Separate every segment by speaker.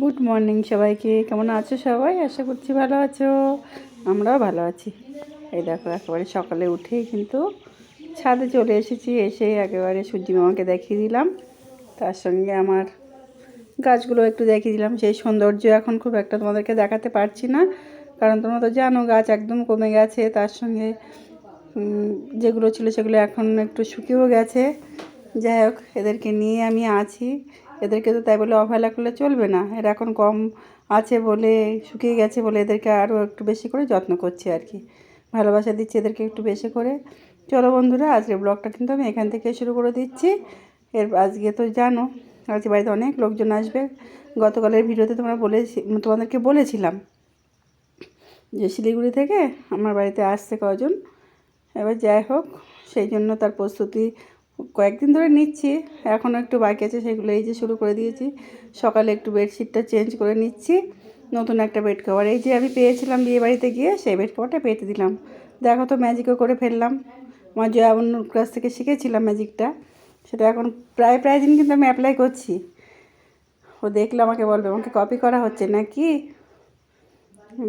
Speaker 1: Good morning সবাইকে। কেমন আছো সবাই? আশা করছি ভালো আছো। আমরাও ভালো আছি। এই দেখো, একেবারে সকালে উঠেই কিন্তু ছাদে চলে এসেছি। এসে একেবারে সূর্যি মামাকে দেখিয়ে দিলাম। তার সঙ্গে আমার গাছগুলো একটু দেখিয়ে দিলাম। সেই সৌন্দর্য এখন খুব একটা তোমাদেরকে দেখাতে পারছি না। কারণ তোমরা তো জানো, গাছ একদম কমে গেছে। তার সঙ্গে যেগুলো ছিল সেগুলো এখন একটু শুকিয়েও গেছে। যাই হোক, এদেরকে নিয়ে আমি আছি। এদেরকে তো তাই বলে অবহেলা করলে চলবে না। এরা এখন কম আছে বলে, শুকিয়ে গেছে বলে এদেরকে আরও একটু বেশি করে যত্ন করছি আর কি। ভালোবাসা দিচ্ছি এদেরকে একটু বেশি করে। চলো বন্ধুরা, আজকের ব্লগটা কিন্তু আমি এখান থেকে শুরু করে দিচ্ছি। এর আজকে তো জানো, আজকে বাড়িতে অনেক লোকজন আসবে। গতকালের ভিডিওতে তোমরা বলেছি, তোমাদেরকে বলেছিলাম যে শিলিগুড়ি থেকে আমার বাড়িতে আসছে কজন। এবার যাই হোক, সেই জন্য তার প্রস্তুতি কয়েকদিন ধরে নিচ্ছি, এখনও একটু বাকি আছে, সেগুলো এই যে শুরু করে দিয়েছি। সকালে একটু বেডশিটটা চেঞ্জ করে নিচ্ছি, নতুন একটা বেড কভার। এই যে আমি পেয়েছিলাম বিয়ে বাড়িতে গিয়ে, সেই বেড কভারটা পেতে দিলাম। দেখো তো ম্যাজিকও করে ফেললাম। আমার জয়াবন্যর কাছ থেকে শিখেছিলাম ম্যাজিকটা সেটা এখন প্রায় প্রায় দিন কিন্তু আমি অ্যাপ্লাই করছি। ও দেখলে আমাকে বলবে, আমাকে কপি করা হচ্ছে নাকি?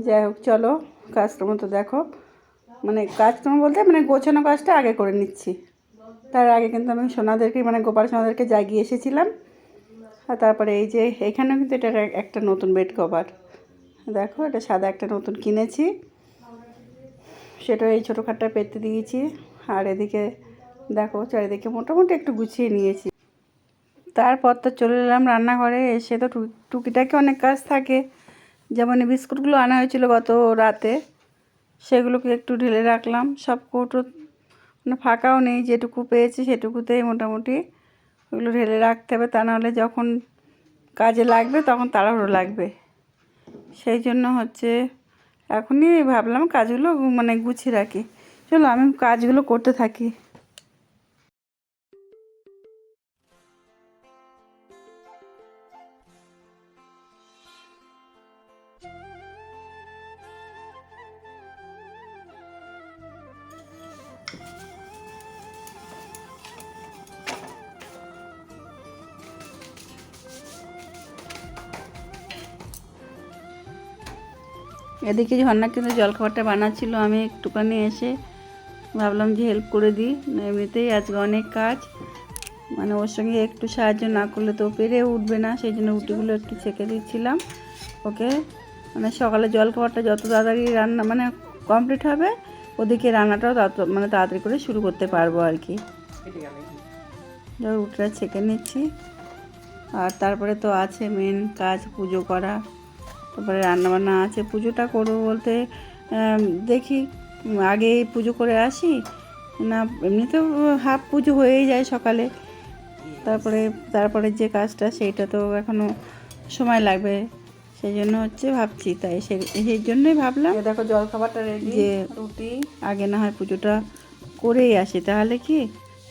Speaker 1: যাই হোক, চলো কাজটা মতো দেখো। মানে কাজকর্ম বলতে মানে গোছানো কাজটা আগে করে নিচ্ছি। তার আগে কিন্তু আমি সোনাদেরকে মানে গোপাল সোনাদেরকে জাগিয়ে এসেছিলাম। আর তারপরে এই যে এখানেও কিন্তু এটা একটা নতুন বেড কভার। দেখো, এটা সাদা একটা নতুন কিনেছি। সেটা এই ছোটোখাটটা পেতে দিয়েছি। আর এদিকে দেখো, চারিদিকে মোটামুটি একটু গুছিয়ে নিয়েছি। তারপর তো চলে এলাম রান্নাঘরে, এসে তো টুকিটাকি অনেক কাজ থাকে। যেমন বিস্কুটগুলো আনা হয়েছিল গত রাতে, সেগুলোকে একটু ঢেলে রাখলাম। সব কৌটো মানে ফাঁকাও নেই, যেটুকু পেয়েছি সেটুকুতেই মোটামুটি ওগুলো ঢেলে রাখতে হবে। তা নাহলে যখন কাজে লাগবে তখন তাড়াহুড়ো লাগবে। সেই জন্য হচ্ছে এখনই ভাবলাম কাজগুলো মানে গুছিয়ে রাখি। চলো, আমি কাজগুলো করতে থাকি। এদিকে ঝর্ণা কিন্তু জলখাবারটা বানাচ্ছিল, আমি একটুখানি এসে ভাবলাম যে হেল্প করে দিই। এমনিতেই আজকে অনেক কাজ মানে ওর সঙ্গে একটু সাহায্য না করলে তো পেরে উঠবে না, সেই জন্য রুটিগুলো একটু ছেঁকে দিচ্ছিলাম। ওকে মানে সকালে জলখাবারটা যত তাড়াতাড়ি রান্না মানে কমপ্লিট হবে, ওদিকে রান্নাটাও তত মানে তাড়াতাড়ি করে শুরু করতে পারব আর কি। রুটিটা ছেঁকে নিচ্ছি। আর তারপরে তো আছে মেন কাজ, পুজো করা। তারপরে রান্নাবান্না আছে পুজোটা করব বলতে দেখি আগে পুজো করে আসি না এমনিতেও হাফ পুজো হয়েই যায় সকালে। তারপরে তারপরে যে কাজটা সেইটা তো এখনও সময় লাগবে সেই জন্য হচ্ছে ভাবছি তাই সেই জন্যই ভাবলাম দেখো জল খাবারটা রেডি যে রুটি। আগে না হয় পুজোটা করেই আসি তাহলে কি?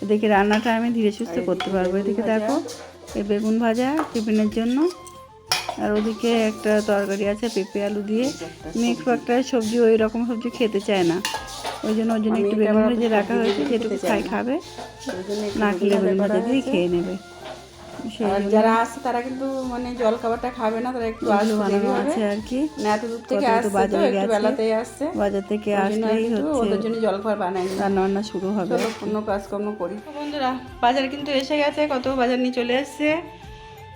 Speaker 1: এদিকে রান্নাটা আমি ধীরে সুস্থ করতে পারব। এদিকে দেখো এই বেগুন ভাজা টিফিনের জন্য আর ওদিকে একটা তরকারি আছে পেঁপে আলু দিয়ে। খুব একটা সবজি ওই রকম সবজি খেতে চায় না। ওই জন্য ওই জন্য একটু বেগুন ভেজে রাখা হয়েছে যেটুকু খাই খাবে। না খেলে বেগুন ভাজা দিয়ে খেয়ে নেবে।
Speaker 2: যারা আসছে তারা কিন্তু মানে জল খাবারটা খাবে না তারা একটু
Speaker 1: আলু বানানো আছে আর কি।
Speaker 2: না এত দূর থেকে আসছে তো
Speaker 1: বাজারে
Speaker 2: একটু
Speaker 1: গেছে।
Speaker 2: বেলাতেই আসছে।
Speaker 1: বাজার থেকে আসলেই হচ্ছে
Speaker 2: ওদের জন্য জল খাবার বানাই
Speaker 1: রান্না বান্না শুরু হবে।
Speaker 2: চলো অন্য কাজকর্ম করি। বন্ধুরা বাজার কিন্তু এসে গেছে কত বাজার নিয়ে চলে এসছে।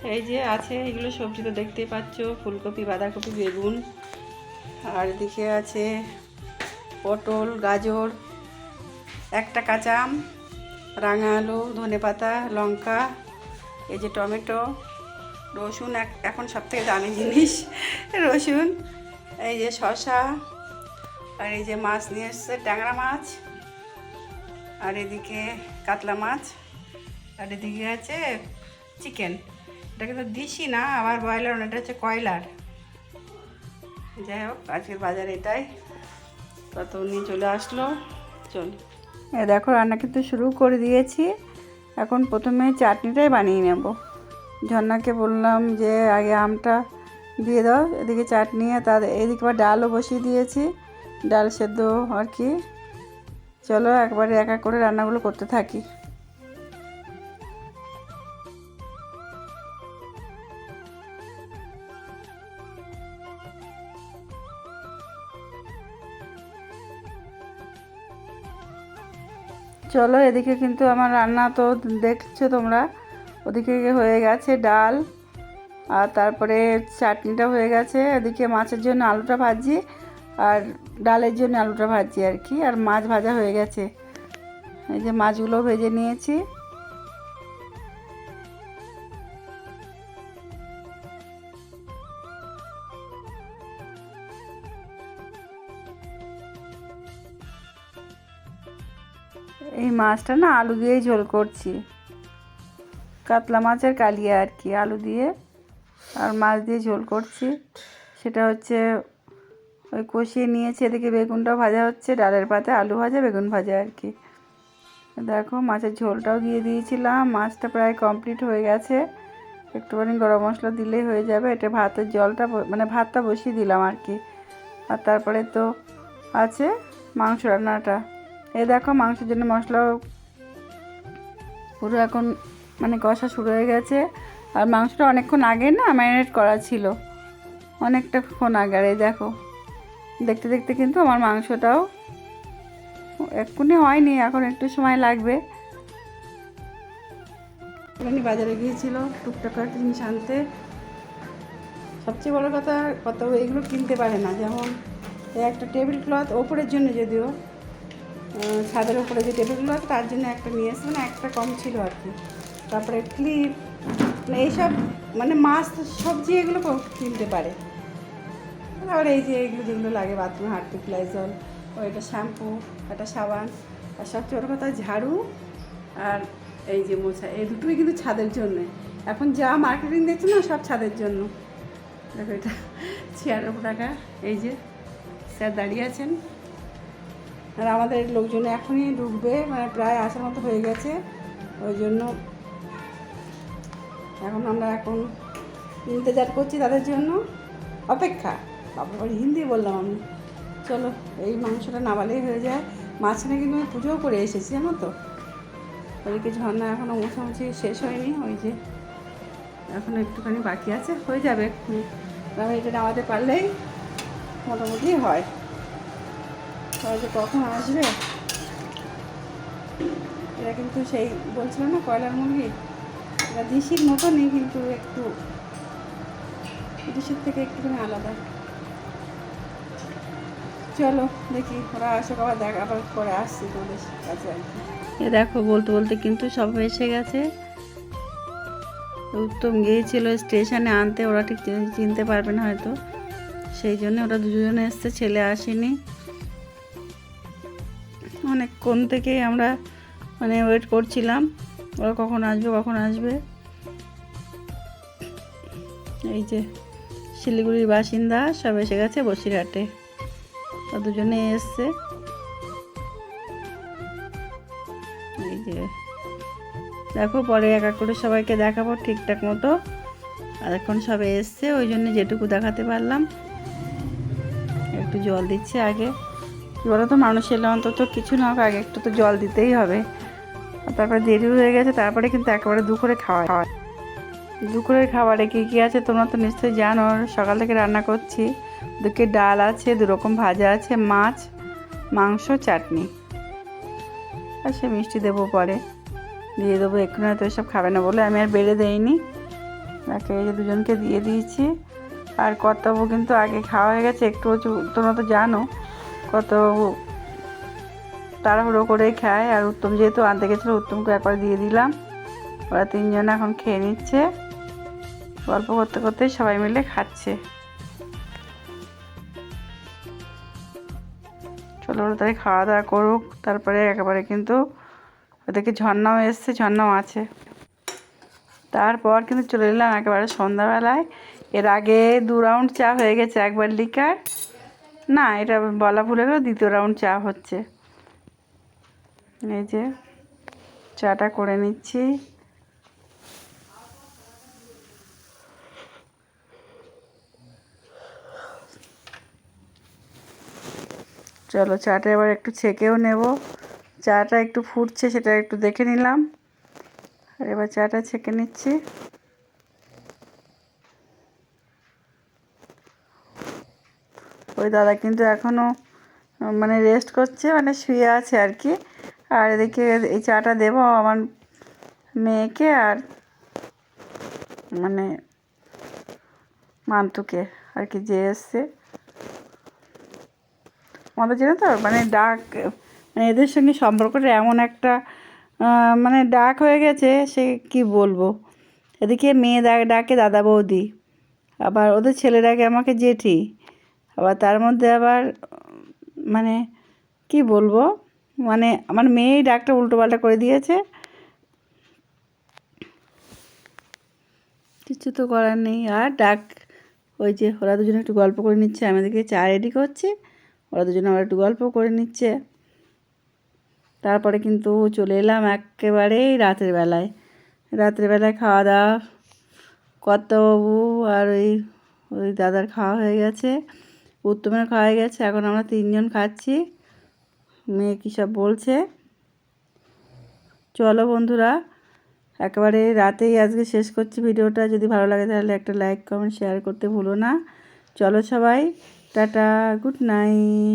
Speaker 2: এই যে আছে এগুলো সবজি তো দেখতেই পাচ্ছ, ফুলকপি, বাঁধাকপি, বেগুন। আর এদিকে আছে পটল, গাজর, একটা কাঁচা আম, রাঙা আলু, ধনে পাতা, লঙ্কা, এই যে টমেটো, রসুন, এক- এখন সব থেকে দামি জিনিস, রসুন, এই যে শসা, আর এই যে মাছ নিয়ে এসছে, ট্যাংরা মাছ, আর এদিকে কাতলা মাছ, আর এদিকে আছে চিকেন। এটা কিন্তু দিশি না আমার ব্রয়লার এটা হচ্ছে কয়লার। যাই হোক, আজকের বাজার এটাই। তত নিয়ে চলে আসলো, চল।
Speaker 1: এ দেখো, রান্না কিন্তু শুরু করে দিয়েছি। এখন প্রথমে চাটনিটাই বানিয়ে নেব। ঝর্ণাকে বললাম যে, আগে আমটা দিয়ে দাও, এদিকে চাটনি তার, এদিকে আবার ডালও বসিয়ে দিয়েছি। ডাল সেদ্ধ আর কি। চলো, একবারে এক এক করে রান্নাগুলো করতে থাকি। চলো এদিকে কিন্তু আমার রান্না তো দেখছ তোমরা। ওদিকে হয়ে গেছে ডাল, আর তারপরে চাটনিটা হয়ে গেছে। এদিকে মাছের জন্য আলুটা ভাজি, আর ডালের জন্য আলুটা ভাজি আর কি। আর মাছ ভাজা হয়ে গেছে। এই যে মাছগুলো ভেজে নিয়েছি। মাছটা না আলু দিয়েই ঝোল করছি। কাতলা মাছের কালিয়া আর কি, আলু দিয়ে আর মাছ দিয়ে ঝোল করছি। সেটা হচ্ছে ওই কষিয়ে নিয়েছি, এদিকে বেগুনটাও ভাজা হচ্ছে, ডালের পাতে আলু ভাজা, বেগুন ভাজা আর কি। দেখো মাছের ঝোলটাও দিয়ে দিয়েছিলাম, মাছটা প্রায় কমপ্লিট হয়ে গেছে। একটুখানি গরম মশলা দিলেই হয়ে যাবে, এটা ভাতের জলটা মানে ভাতটা বসিয়ে দিলাম আর কি। আর তারপরে তো আছে মাংস রান্নাটা। এই দেখো মাংসের জন্য মশলাও পুরো এখন মানে কষা শুরু হয়ে গেছে। আর মাংসটা অনেকক্ষণ আগে না ম্যারিনেট করা ছিল। অনেকটা ক্ষণ আগে। আর এই দেখো, দেখতে দেখতে কিন্তু আমার মাংসটাও এক্ষুনি হয়নি, এখন একটু সময় লাগবে। বাজারে গিয়েছিল টুকটাক জিনিস আনতে। সবচেয়ে বড় কথা, কত এগুলো কিনতে পারে না। যেমন একটা টেবিল ক্লথ ওপরের জন্য যদিও ছাদের উপরে যে টেবিলগুলো আছে, তার জন্য একটা নিয়ে এসে মানে একটা কম ছিল আর কি। তারপরে ক্লিপ মানে এইসব মানে মাছ সবজি এগুলো কিনতে পারে। আর এই যে এগুলো যেগুলো লাগে বাথরুমে হার্পিক লাইজল ও এটা শ্যাম্পু একটা সাবান, আর সবচেয়ে বড় কথা ঝাড়ু, আর এই যে মোছা, এই দুটোই কিন্তু ছাদের জন্যে। এখন যা মার্কেটিং দেখছ না, সব ছাদের জন্য। দেখো এটা ছিয়ানব্বই টাকা এই যে স্যার দাঁড়িয়ে আছেন। আর আমাদের লোকজন এখনই ঢুকবে মানে প্রায় আসার মতো হয়ে গেছে। ওই জন্য এখন আমরা এখন ইন্তজার করছি তাদের জন্য। অপেক্ষা বাবার হিন্দি বললাম আমি। চলো, এই মাংসটা নামালেই হয়ে যায়। মাঝখানে কিন্তু আমি পুজোও করে এসেছি, জানো তো? ওই ওইদিকে ঝর্ণা এখনও মোছামুছি শেষ হয়নি, ওই যে এখন একটুখানি বাকি আছে, হয়ে যাবে আমি এটা নামাতে পারলেই মোটামুটি হয়। তাহলে যে কখন আসবে? এরা কিন্তু সেই বলছিল না, কয়লার মুরগি? এটা দেশির মতনই কিন্তু একটু দেশের থেকে একটুখানি আলাদা। চলো দেখি ওরা আসুক, আবার দেখ, আবার পরে আসছি তোদের কাছে আর কি। এ দেখো, বলতে বলতে কিন্তু সব এসে গেছে। উত্তম গিয়েছিল স্টেশনে আনতে, ওরা ঠিক চিনতে পারবে না হয়তো। সেই জন্য ওরা দুজনে এসছে, ছেলে আসেনি। অনেকক্ষণ থেকেই আমরা মানে ওয়েট করছিলাম? ওরা কখন আসবে কখন আসবে? এই যে শিলিগুড়ির বাসিন্দা সব এসে গেছে বসিরহাটে। ওরা দুজনে এসছে। এই যে দেখো, পরে এক এক করে সবাইকে দেখাবো ঠিকঠাক মতো। আর এখন সবে এসছে, ওই জন্য যেটুকু দেখাতে পারলাম। একটু জল দিচ্ছে আগে। কী বলো তো মানুষ এলে অন্তত কিছু না হোক, আগে একটু তো জল দিতেই হবে। তারপরে দেরি হয়ে গেছে, তারপরে কিন্তু একেবারে দুপুরে খাওয়া খাওয়া দুপুরের খাবারে কী কী আছে তোমরা তো নিশ্চয়ই জানো। সকাল থেকে রান্না করছি। দুকে ডাল আছে দু রকম ভাজা আছে, মাছ, মাংস, চাটনি। আর সে মিষ্টি দেবো পরে। দিয়ে দেবো এক্ষুনি হয়তো এসব খাবে না বলে আমি আর বেড়ে দেইনি। তাকে এই যে দুজনকে দিয়ে দিয়েছি। আর কর্তব্য কিন্তু আগে খাওয়া হয়ে গেছে, একটু তোমরা তো জানো। কত তাড়াহুড়ো করে খায়। আর উত্তম যেহেতু আনতে গেছিল, উত্তমকে একবার দিয়ে দিলাম। ওরা তিনজন এখন খেয়ে নিচ্ছে। গল্প করতে করতে সবাই মিলে খাচ্ছে। চলো ওরা তাই খাওয়া দাওয়া করুক। তারপরে একেবারে কিন্তু ওদেরকে ঝর্ণাও এসছে, ঝর্ণাও আছে। তারপর কিন্তু চলে এলাম একেবারে সন্ধ্যাবেলায়। এর আগে দু রাউন্ড চা হয়ে গেছে, একবার লিকার না, এটা বলা ভুলে গেল, দ্বিতীয় রাউন্ড চা হচ্ছে। এই যে, চাটা করে নিচ্ছি। চলো, চাটা এবার একটু ছেঁকেও নেব। চাটা একটু ফুটছে, সেটা একটু দেখে নিলাম। আর এবার চাটা ছেঁকে নিচ্ছি। ওই দাদা কিন্তু এখনও মানে রেস্ট করছে মানে শুয়ে আছে আর কি। আর এদিকে এই চাটা দেবো আমার মেয়েকে আর মানে মান্তুকে আর কি, যে এসছে। আমাদের জন্য তো? মানে ডাক মানে এদের সঙ্গে সম্পর্কটা এমন একটা মানে ডাক হয়ে গেছে, সে কি বলব? এদিকে মেয়ে ডাক, ডাকে দাদা বৌদি। আবার ওদের ছেলে ডাকে আমাকে জেঠি। আবার তার মধ্যে আবার মানে কি বলব মানে আমার মেয়েই ডাকটা উল্টোপাল্টা করে দিয়েছে। কিছু তো করার নেই। আর ডাক, ওই যে ওরা দুজনে একটু গল্প করে নিচ্ছে, আমি এদিকে চা রেডি করছি, ওরা দুজনে আবার একটু গল্প করে নিচ্ছে। তারপরে কিন্তু চলে এলাম একেবারেই রাতের বেলায়। রাতের বেলায় খাওয়া দাওয়া, কর্তাবাবু আর ওই ওই দাদার খাওয়া হয়ে গেছে। উত্তমের খাওয়া গেছে, এখন আমরা তিনজন খাচ্ছি। মেয়ে কী সব বলছে? চলো বন্ধুরা, একেবারে রাতেই আজকে শেষ করছি ভিডিওটা। যদি ভালো লাগে তাহলে একটা লাইক কমেন্ট শেয়ার করতে ভুলো না। চলো সবাই, টাটা গুড নাইট